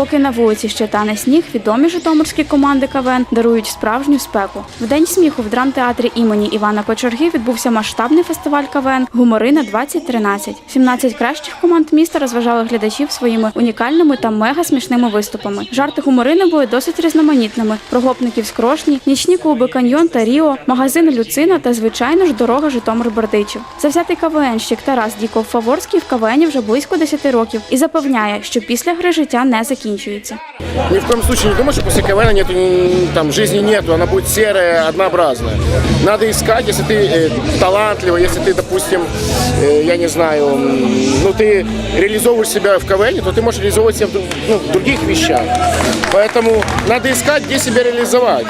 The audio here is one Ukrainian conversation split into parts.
Поки на вулиці ще тане сніг, відомі житомирські команди КВН дарують справжню спеку. В день сміху в драмтеатрі імені Івана Кочерги відбувся масштабний фестиваль КВН Гуморина 2013. 17 кращих команд міста розважали глядачів своїми унікальними та мега смішними виступами. Жарти гуморини були досить різноманітними: прогопників з Крошні, нічні клуби Каньйон та Ріо, магазин Люцина та звичайно ж дорога Житомир Бердичів. Завзятий КВНщик Тарас Діков Фаворський в КВНі вже близько 10 років і запевняє, що після гри життя не закінчується. Ни в коем случае не думай, что после КВН нету, там, жизни нету, она будет серая, однообразная. Надо искать, если ты э, талантливый, если ты, допустим, э, я не знаю, ну ты реализовываешь себя в КВН, то ты можешь реализовывать себя в, ну, в других вещах. Поэтому надо искать, где себя реализовать.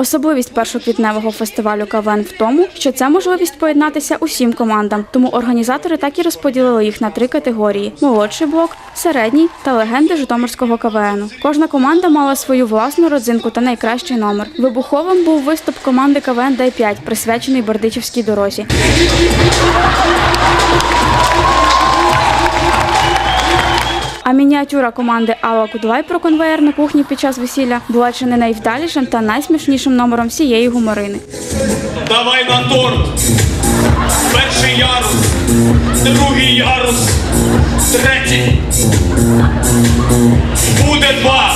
Особливість першоквітневого фестивалю КВН в тому, що це можливість поєднатися усім командам, тому організатори так і розподілили їх на три категорії: молодший блок, середній та легенди Житомирського КВНу. Кожна команда мала свою власну родзинку та найкращий номер. Вибуховим був виступ команди КВН Дай 5 присвячений Бердичівській дорозі. А мініатюра команди Алла Кудлай про конвеєр на кухні під час весілля була чи не найвдалішим та найсмішнішим номером всієї гуморини. Давай на торт. Перший ярус, другий ярус, третій. Буде два.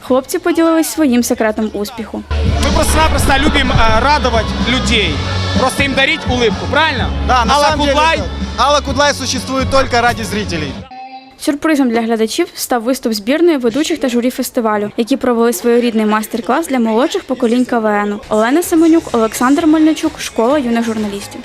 Хлопці поділились своїм секретом успіху. Мы просто-напросто любим э, радовать людей. Просто им дарить улыбку, правильно? Да, на Алла самом Кудлай. Алла Кудлай существует только ради зрителей. Сюрпризом для глядачів став виступ збірної ведучих та журі фестивалю, які провели своєрідний майстер-клас для молодших поколінь КВН: Олена Семенюк, Олександр Мельничук, школа юних журналістів.